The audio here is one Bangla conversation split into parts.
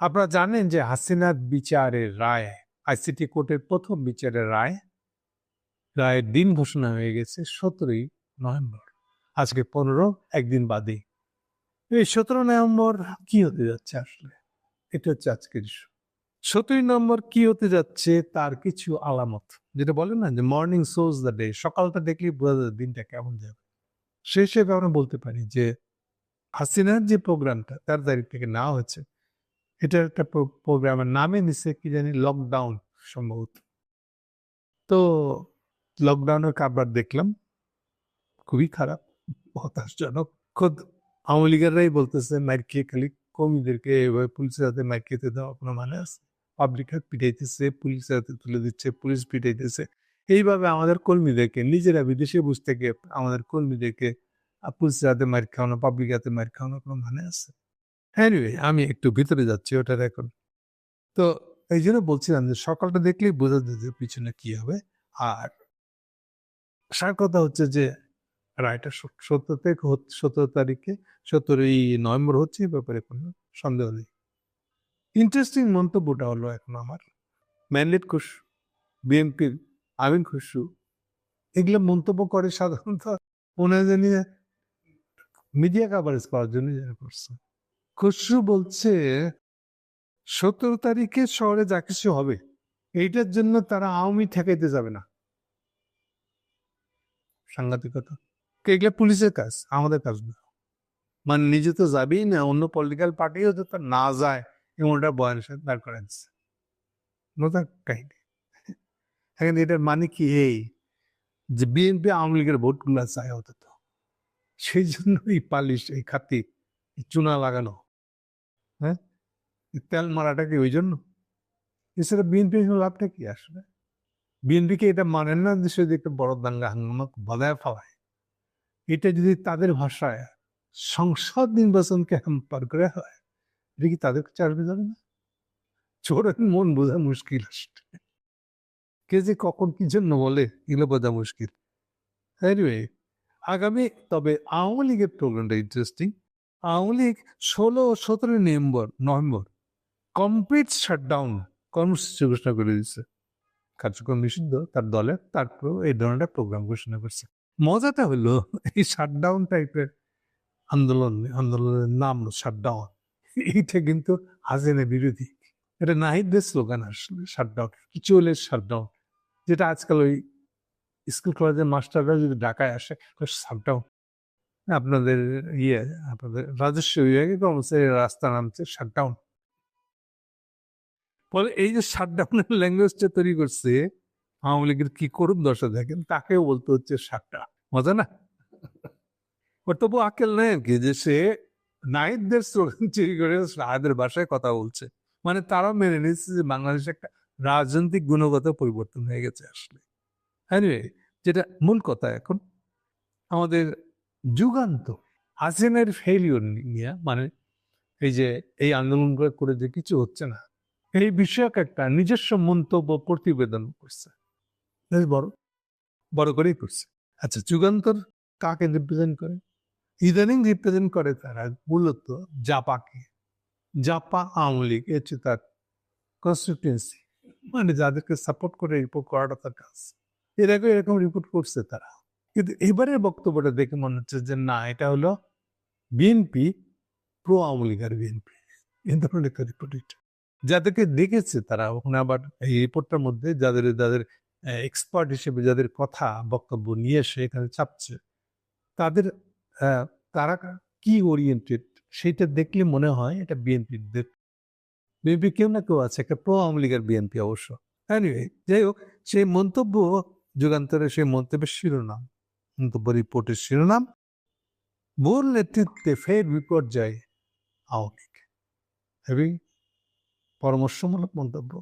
আপনারা জানেন যে হাসিনার বিচারের রায়, আইসিটি কোর্টের প্রথম বিচারের রায়, রায়ের দিন ঘোষণা হয়ে গেছে সতেরোই নভেম্বর। আজকে পনেরো, একদিন বাদে। এই সতেরো নভেম্বর কি হতে যাচ্ছে আসলে? এটা হচ্ছে আজকের সতেরোই নম্বর কি হতে যাচ্ছে তার কিছু আলামত। যেটা বলে না যে মর্নিং সোজ দ্য ডে সকালটা দেখলেই বোঝা যায় দিনটা কেমন যাবে। সে হিসেবে আমরা বলতে পারি যে হাসিনার যে প্রোগ্রামটা তার তারিখ থেকে নেওয়া হয়েছে। এটা একটা প্রোগ্রামের নামে নিচ্ছে কি জানি লকডাউন সম্ভবত। তো লকডাউনের কারবার দেখলাম, খুবই খারাপ, হতাশজনক। খোদ আওয়ামী লীগেররাই বলতেছে, মাইর খেয়ে খালি কর্মীদেরকে এভাবে পুলিশের হাতে মাইর খেতে দেওয়া কোনো মানে আছে? পাবলিক হাত পিটাইতেছে, পুলিশের হাতে তুলে দিচ্ছে, পুলিশ পিটাইতেছে। এইভাবে আমাদের কর্মীদেরকে, নিজেরা বিদেশে বুঝতে গিয়ে আমাদের কর্মীদেরকে পুলিশের হাতে মার খাওয়ানো পাবলিক হাতে মার খাওয়ানো কোনো মানে আছে? এনিওয়ে আমি একটু ভিতরে যাচ্ছি ওটার এখন। তো এই জন্য বলছিলাম যে সকালটা দেখলেই বোঝা যায় যে পিছনে কি হবে। আর সার কথা হচ্ছে যে রায়টা সত্তর থেকে সতেরো তারিখে, সতেরোই নভেম্বর হচ্ছে এই ব্যাপারে কোনো সন্দেহ নেই। ইন্টারেস্টিং মন্তব্যটা হলো এখন আমার। ম্যান্ডেট খুশু বিএনপির আমিন খুশু এগুলো মন্তব্য করে সাধারণত ওনারা জানি মিডিয়া কাভারেজ করার জন্য যেন করছে। খুশু বলছে, সতেরো তারিখে শহরে যা কিছু হবে, এইটার জন্য তারা আওয়ামী ঠেকাইতে যাবে না। সাংঘাতিকতা এগুলো পুলিশের কাজ? আমাদের কাজ না। মানে নিজে তো যাবেই না, অন্য পলিটিক্যাল পার্টিও তো না যায় এবং ওটা বয়ানের সাথে দাঁড় করা দিচ্ছে নতুন কাহিনী। এখন এটার মানে কি এই, যে বিএনপি আওয়ামী লীগের ভোটগুলো চায় অন্তত। সেই জন্য এই পালিশ এই খাতি চুনা লাগানো। হ্যাঁ? তেল মারাটা কি ওই জন্য এছাড়া বিএনপি লাভটা কি আসলে? বিএনপিকে এটা মানেন না যে সে যে একটা বড় দাঙ্গা হাঙ্গামা বাধায় ফেলায়। এটা যদি তাদের ভাষায় সংসদ নির্বাচনকে হ্যাম্পার করে হয়, এটা কি তাদের আসবে যাবে না? চোরের মন বোঝা মুশকিল আসলে। কে যে কখন কি জন্য বলে, এগুলো বোঝা মুশকিল। এনিওয়ে আগামী, তবে আওয়ামী লীগের প্রোগ্রামটা ইন্টারেস্টিং আওয়ামী লীগ ষোলো ও সতেরোই নভেম্বর নভেম্বর কমপ্লিট শাটডাউন কর্মসূচি ঘোষণা করে দিচ্ছে কার্যক্রম নিষিদ্ধ, তার দলের তারপর এই ধরনের প্রোগ্রাম ঘোষণা করছে। মজাটা হলো, এই শাটডাউন টাইপের আন্দোলন, আন্দোলনের নাম শাটডাউন এইটা কিন্তু হাসিনা বিরোধী। এটা নাহিদদের স্লোগান আসলে শাটডাউন কিছু হলে শাটডাউন যেটা আজকাল ওই স্কুল কলেজের মাস্টাররা যদি ঢাকায় আসে শাটডাউন আপনাদের ইয়ে আপনাদের রাজস্ব বিভাগে কর্মচারী রাস্তা নামছে শাটডাউন ফলে এই যে শাটডাউনের ল্যাঙ্গুয়েজটা তৈরি করছে আওয়ামী লীগের কি করুন দশা দেখেন তাকেও বলতে হচ্ছে শাটডাউন মজা না? তবু আকেল নেই আর কি যে সে নাহিদদের স্লোগান চুরি করে শাহাদের ভাষায় কথা বলছে। মানে তারাও মেনে নিচ্ছে যে বাংলাদেশে একটা রাজনৈতিক গুণগত পরিবর্তন হয়ে গেছে আসলে। Anyway, যেটা মূল কথা এখন আমাদের যুগান্ত। হাসিনের ফেলিওর নিয়ে মানে এই যে এই আন্দোলন করে যে কিছু হচ্ছে না এই বিষয়ক একটা নিজস্ব মন্তব্য প্রতিবেদন করছে। বেশ বড়। বড় করেই করছে। আচ্ছা যুগান্তর কাকে রিপ্রেজেন্ট করে? ইদানিং রিপ্রেজেন্ট করে তারা মূলত জাপাকে। জাপা আওয়ামী লীগ এ হচ্ছে তার কনস্টিটুয়েন্সি মানে যাদেরকে সাপোর্ট করে রিপোর্ট করাটা তার কাজ। এর আগে এরকম রিপোর্ট করছে তারা। কিন্তু এবারের বক্তব্যটা দেখে মনে হচ্ছে যে, না, এটা হলো বিএনপি, প্রো আওয়ামী লীগ আর বিএনপি। এ ধরনের একটা রিপোর্ট এটা। যাদেরকে দেখেছে তারা, ওখানে আবার এই রিপোর্টটার মধ্যে যাদের যাদের এক্সপার্ট হিসেবে যাদের কথা, বক্তব্য নিয়ে এসে এখানে চাপছে, তাদের তারা কি ওরিয়েন্টেড সেটা দেখলে মনে হয় এটা বিএনপিদের। বিএনপি কেউ না কেউ আছে, একটা প্রো আওয়ামী লীগের বিএনপি অবশ্য। এনিওয়ে যাই হোক, সেই মন্তব্য যুগান্তরে সেই মন্তব্যের শিরোনাম। মন্তব্য রিপোর্টের শিরোনাম, মূল নেতৃত্বে ফের বিপর্যয়, আওয়ামী লীগ পরামর্শমূলক মন্তব্য।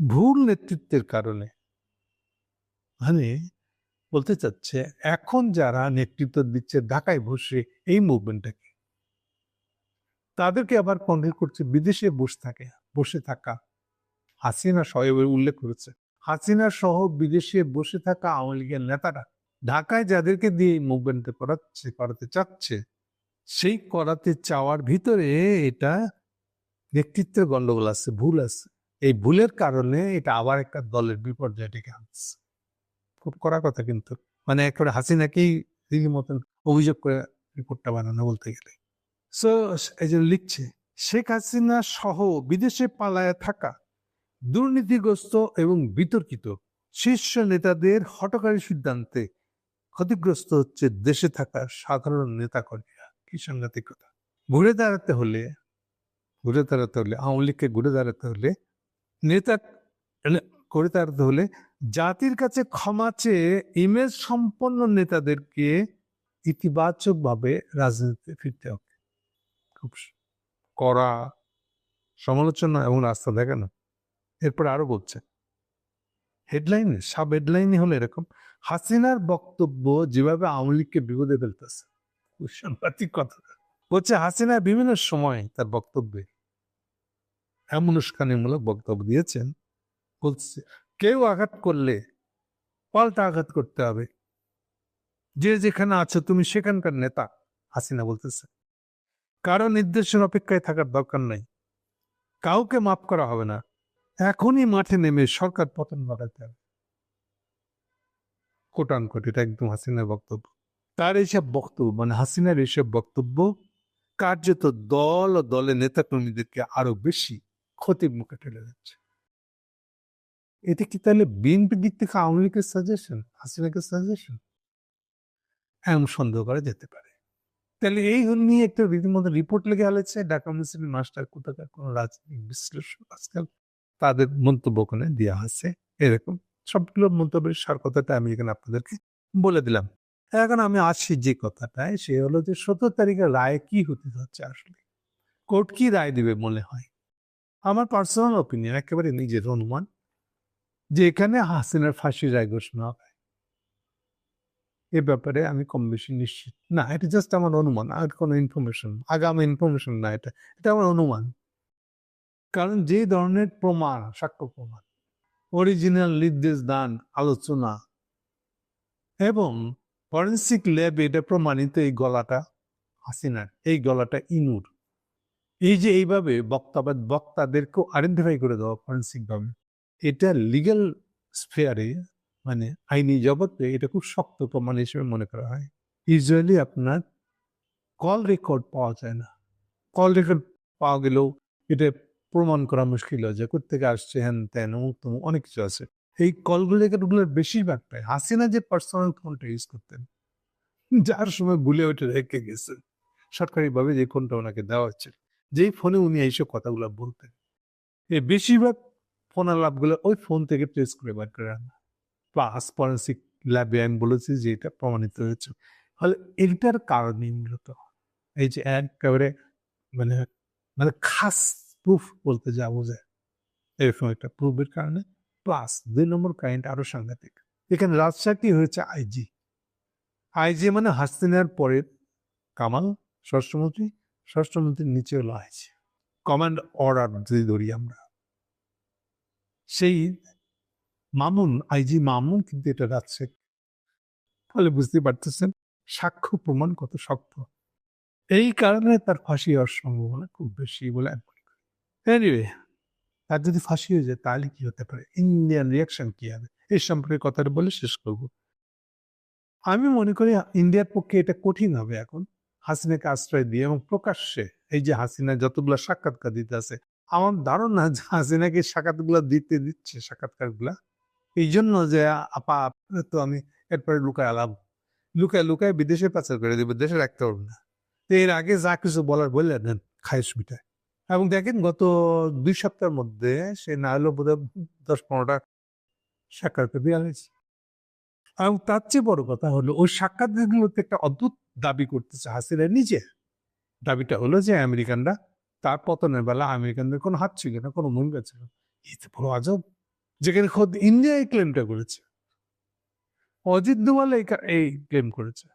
ভুল নেতৃত্বের কারণে। মানে বলতে চাচ্ছে, এখন যারা নেতৃত্ব দিচ্ছে ঢাকায় বসে এই মুভমেন্টটাকে তাদেরকে আবার কন্ডেল করছে বিদেশে বসে থাকে, বসে থাকা। হাসিনা সহেবের উল্লেখ করেছে, হাসিনা সহ বিদেশে বসে থাকা আওয়ামী লীগের নেতারা ঢাকায় যাদেরকে দিয়ে মুভমেন্টে করাচ্ছে, করাতে চাচ্ছে, সেই করাতে চাওয়ার ভিতরে এটা নেতৃত্বের গন্ডগোল আছে, ভুল আছে। এই ভুলের কারণে এটা আবার একটা দলের বিপর্যয় ডেকে আনছে। খুব করা কথা কিন্তু। মানে একেবারে হাসিনাকেই দিদির মতন অভিযোগ করে রিপোর্টটা বানানো বলতে গেলে। সো এই যে লিখছে, শেখ হাসিনা সহ বিদেশে পালায় থাকা, দুর্নীতিগ্রস্ত এবং বিতর্কিত শীর্ষ নেতাদের হটকারী সিদ্ধান্তে ক্ষতিগ্রস্ত হচ্ছে দেশে থাকা সাধারণ নেতাকর্মীরা। কি সাংঘাতিকতা ঘুরে দাঁড়াতে হলে, ঘুরে দাঁড়াতে হলে, আওয়ামী লীগকে ঘুরে দাঁড়াতে হলে, নেতা করে দাঁড়াতে হলে জাতির কাছে ক্ষমা চেয়ে ইমেজ সম্পন্ন নেতাদেরকে ইতিবাচকভাবে রাজনীতিতে ফিরতে হবে। খুব কড়া সমালোচনা এবং রাস্তা দেখানো। এরপর আরও বলছে। হেডলাইনে সাব হেডলাইনে হলো এরকম। হাসিনার বক্তব্য যেভাবে আওয়ামী লীগকে বিপদে ফেলতেছে সাংঘাতিক কথা। বলছে হাসিনা বিভিন্ন সময় তার বক্তব্যে এমন উস্কানিমূলক বক্তব্য দিয়েছেন, বলছে, কেউ আঘাত করলে পাল্টা আঘাত করতে হবে। যে যেখানে আছো তুমি সেখানকার নেতা, হাসিনা বলতেছে। কারও নির্দেশের অপেক্ষায় থাকার দরকার নাই। কাউকে মাফ করা হবে না। এখনই মাঠে নেমে সরকার পতন ঘটাতে হবে। কোটান কোট এটা একদম হাসিনার বক্তব্য। তার এইসব বক্তব্য মানে হাসিনার এইসব বক্তব্য কার্যত দল ও দলের নেতা কর্মীদেরকে আরও বেশি ক্ষতির মুখে ঠেলে যাচ্ছে এটা কি তাহলে বিএনপির দিক থেকে আওয়ামী লীগের সাজেশন হাসিনাকে সাজেশন এমন সন্দেহ করা যেতে পারে। তাহলে এই নিয়ে একটা রীতিমতো রিপোর্ট লেগে আলেছে, ঢাকা ইউনিভার্সিটির মাস্টার কোথাকার কোন রাজনৈতিক বিশ্লেষক আজকাল তাদের মন্তব্য ওখানে দেওয়া আছে এরকম। সবগুলো মন্তব্যের সার কথাটা আমি এখানে আপনাদেরকে বলে দিলাম। এখন আমি আসছি যে কথাটায় সে হলো যে সতেরো তারিখের রায় কি হতে যাচ্ছে আসলে? কোর্ট কি রায় দিবে মনে হয়? আমার পার্সোনাল ওপিনিয়ন একেবারে নিজের অনুমান যে এখানে হাসিনার ফাঁসির রায় ঘোষণা হবে। এ ব্যাপারে আমি কম বেশি নিশ্চিত না এটা জাস্ট আমার অনুমান আর কোনো ইনফরমেশন আগামী ইনফরমেশন না এটা এটা আমার অনুমান। কারণ যে ধরনের প্রমাণ সাক্ষ্য প্রমাণ অরিজিনাল নির্দেশ দান আলোচনা। এবং ফরেন্সিক ল্যাবে এটা প্রমাণিত এই গলাটা হাসিনার, এই গলাটা ইনুর। এই যে এইভাবে বক্তাবা, বক্তাদেরকেও আইডেন্টিফাই করে দেওয়া ফরেন্সিক ভাবে। এটা লিগ্যাল স্ফেয়ারে মানে আইনি জগতে এটা খুব শক্ত প্রমাণ হিসেবে মনে করা হয়। ইউজুয়ালি আপনার কল রেকর্ড পাওয়া যায় না। কল রেকর্ড পাওয়া গেলেও এটা প্রমাণ করা মুশকিল হয় যে কোথেকে আসছে? হ্যান ত্যান, অমুক তমুক। অনেক কিছু আছে। এই কলগুলো রেকর্ডগুলোর বেশিরভাগটাই হাসিনা যে পার্সোনাল ফোনটা ইউজ করতেন, যার সময় ভুলে ওইটা রেখে গেছেন। সরকারিভাবে যে ফোনটা ওনাকে দেওয়া হচ্ছে, যেই ফোনে উনি এইসব কথাগুলো বলতেন এই বেশিরভাগ ফোন আলাপগুলো ওই ফোন থেকে ট্রেস করে বার করে আনা। প্লাস ফরেন্সিক ল্যাবে আমি বলেছি যে, এটা প্রমাণিত হয়েছে। ফলে এটার কারণে মূলত এই যে একেবারে মানে মানে খাস প্রুফ বলতে যা বোঝায় এরকম একটা প্রুফের কারণে প্লাস দুই নম্বর কারেন্ট আরও সাংঘাতিক। এখানে রাজশাহী হয়েছে আইজি আইজি মানে হাসিনার পরে কামাল, স্বরাষ্ট্রমন্ত্রী, স্বরাষ্ট্রমন্ত্রীর নিচে হলো আইজি কমান্ড অর্ডার যদি ধরি আমরা, সেই মামুন আইজি মামুন কিন্তু এটা রাজশাহী ফলে বুঝতে পারতেছেন, সাক্ষ্য প্রমাণ কত শক্ত। এই কারণে তার ফাঁসি হওয়ার সম্ভাবনা খুব বেশি বলে এনিওয়ে তার যদি ফাঁসি হয়ে যায়, তাহলে কি হতে পারে? ইন্ডিয়ান রিয়াকশন কি হবে? এই সম্পর্কে কথাটা বলে শেষ করব। আমি মনে করি ইন্ডিয়ার পক্ষে এটা কঠিন হবে এখন। হাসিনাকে আশ্রয় দিয়ে এবং প্রকাশ্যে এই যে হাসিনা যতগুলো সাক্ষাৎকার দিতে আছে, আমার ধারণা যে হাসিনাকে সাক্ষাৎগুলো দিতে দিচ্ছে সাক্ষাৎকারগুলা এই জন্য যে আপা তো আমি এরপরে লুকায় আলাম। লুকায় লুকায় বিদেশে পাচার করে দেবো, দেশে রাখতে পারব না। তো এর আগে যা কিছু বলার বললেন, খায়েশ মিটায় এবং দেখেন গত দুই সপ্তাহের মধ্যে সে না হলেও বোধহয় দশ পনেরোটা সাক্ষাৎকার দেওয়া হয়েছে এবং তার চেয়ে বড় কথা হলো, ওই সাক্ষাৎকারগুলোতে একটা অদ্ভুত দাবি করতেছে হাসিনা নিজে। দাবিটা হলো যে আমেরিকানরা তার পতনের বেলা আমেরিকানদের কোনো হাত ছিল না, কোনো ভূমিকা ছিল না। এই তো বড় আজব। যেখানে খোদ ইন্ডিয়া এই ক্লেমটা করেছে। অজিত দোয়াল এই ক্লেম করেছে।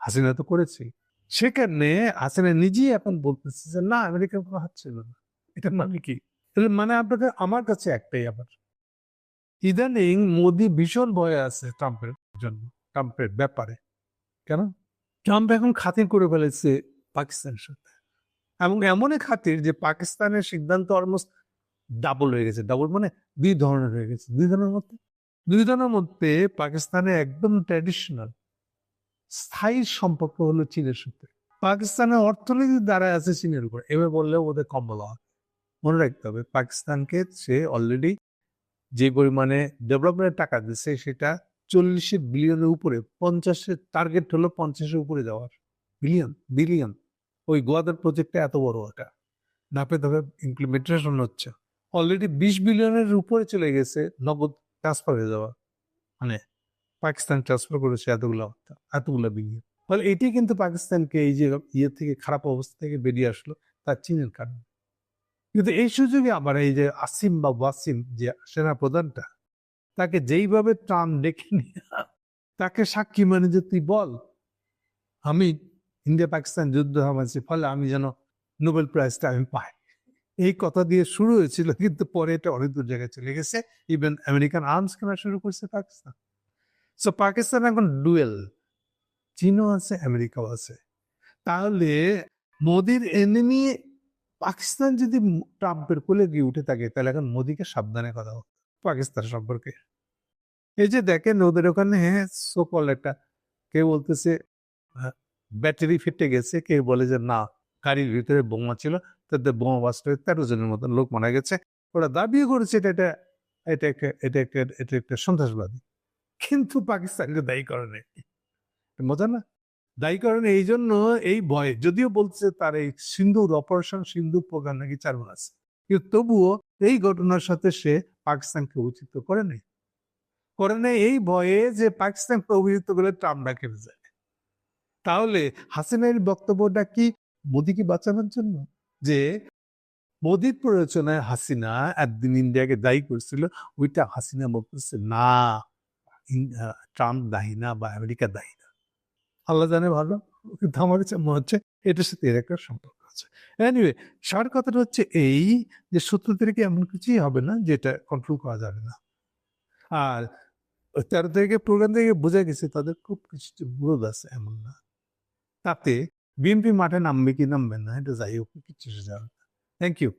হাসিনা তো করেছে সেখানে হাসিনা নিজেই এখন বলতেছে যে না আমেরিকার কোনো হাত ছিল না। এটার মানে কি? মানে আপনাকে আমার কাছে একটাই আবার। ইদানিং মোদি ভীষণ ভয়ে আছে ট্রাম্পের জন্য ট্রাম্পের ব্যাপারে। কেন? ট্রাম্প এখন খাতির করে ফেলেছে পাকিস্তানের সাথে। এবং এমনই খাতির যে পাকিস্তানের সিদ্ধান্ত অলমোস্ট ডাবল হয়ে গেছে। ডাবল মানে দুই ধরনের হয়ে গেছে। দুই ধরনের মধ্যে দুই ধরনের মধ্যে পাকিস্তানে একদম ট্র্যাডিশনাল স্থায়ী সম্পর্ক হলো চীনের সাথে পাকিস্তানের অর্থনীতি দ্বারা আছে চীনের উপর। এভাবে বললেও ওদের কম বলা হবে মনে রাখতে হবে, পাকিস্তানকে সে অলরেডি যে পরিমাণে ডেভেলপমেন্টের টাকা দিচ্ছে সেটা চল্লিশে বিলিয়নের উপরে পঞ্চাশের টার্গেট হলো পঞ্চাশের উপরে যাওয়ার। বিলিয়ন বিলিয়ন ওই গোয়াদার প্রজেক্টটা এত বড় ওটা ধাপে ধাপে ইমপ্লিমেন্টেশন হচ্ছে। অলরেডি বিশ বিলিয়নের উপরে চলে গেছে, নগদ ট্রান্সফার হয়ে যাওয়া। মানে পাকিস্তান ট্রান্সফার করেছে এতগুলো এতগুলো বিলিয়ন ফলে এটি কিন্তু পাকিস্তানকে এই যে ইয়ে থেকে, খারাপ অবস্থা থেকে বেরিয়ে আসলো, তার চীনের কারণে। কিন্তু এই সুযোগে আবার এই যে আসিম বা ওয়াসিম, যে সেনা প্রধানটা তাকে যেইভাবে ট্রাম ডেকে নিয়ে, তাকে সাক্ষী মানে যে তুই বল, আমি ইন্ডিয়া পাকিস্তান যুদ্ধ হামাছি, ফলে আমি যেন নোবেল প্রাইজটা আমি পাই। এই কথা দিয়ে শুরু হয়েছিল, কিন্তু পরে এটা অনেক দূর জায়গায় চলে গেছে। ইভেন আমেরিকান আর্মস কেনা শুরু করছে পাকিস্তান। সো পাকিস্তান এখন ডুয়েল চীনও আছে আমেরিকাও আছে। তাহলে মোদির এনিমি পাকিস্তান যদি ট্রাম্পের কোলে গিয়ে উঠে থাকে, তাহলে এখন মোদিকে সাবধানে কথা হোক পাকিস্তান সম্পর্কে। এই যে দেখেন, ওদের ওখানে হ্যাঁ সকল একটা কেউ বলতেছে ব্যাটারি ফেটে গেছে কেউ বলে যে না, গাড়ির ভিতরে বোমা ছিল তাদের বোমা বাস্ট হয়ে তেরো জনের মতন লোক মারা গেছে। ওরা দাবিও করেছে, এটা এটা এটা একটা এটা একটা এটা একটা সন্ত্রাসবাদী। কিন্তু পাকিস্তানকে দায়ী করে নাই। মজা না? দায়ী করেন এই জন্য এই ভয়ে, যদিও বলছে তার এই সিন্ধুর অপারেশন সিন্ধু প্রোগ্রাম নাকি চালু আছে। কিন্তু তবুও এই ঘটনার সাথে সে পাকিস্তানকে উচিত করে নেই। করে নেই এই ভয়ে যে পাকিস্তানকে অভিযুক্ত করে ট্রাম্প ডাকে যায় তাহলে হাসিনের বক্তব্যটা কি মোদিকে বাঁচানোর জন্য? যে মোদির প্ররোচনায় হাসিনা একদিন ইন্ডিয়াকে দায়ী করছিল, ওইটা হাসিনা বলতেছে, না ট্রাম্প দায়ী না বা আমেরিকা দায়ী না। আল্লাহ জানে ভালো, কিন্তু আমার কাছে মনে হচ্ছে এটার সাথে এর একটা সম্পর্ক আছে। এনিওয়ে সার কথাটা হচ্ছে এই যে সত্তর তারিখে এমন কিছুই হবে না যেটা কন্ট্রোল করা যাবে না। আর তেরো তারিখে প্রোগ্রাম থেকে বোঝা গেছে তাদের খুব কিছু বিরোধ আছে এমন না। তাতে বিএনপি মাঠে নামবে কি নামবে না, এটা যাই হোক, কিছু যাবে থ্যাংক ইউ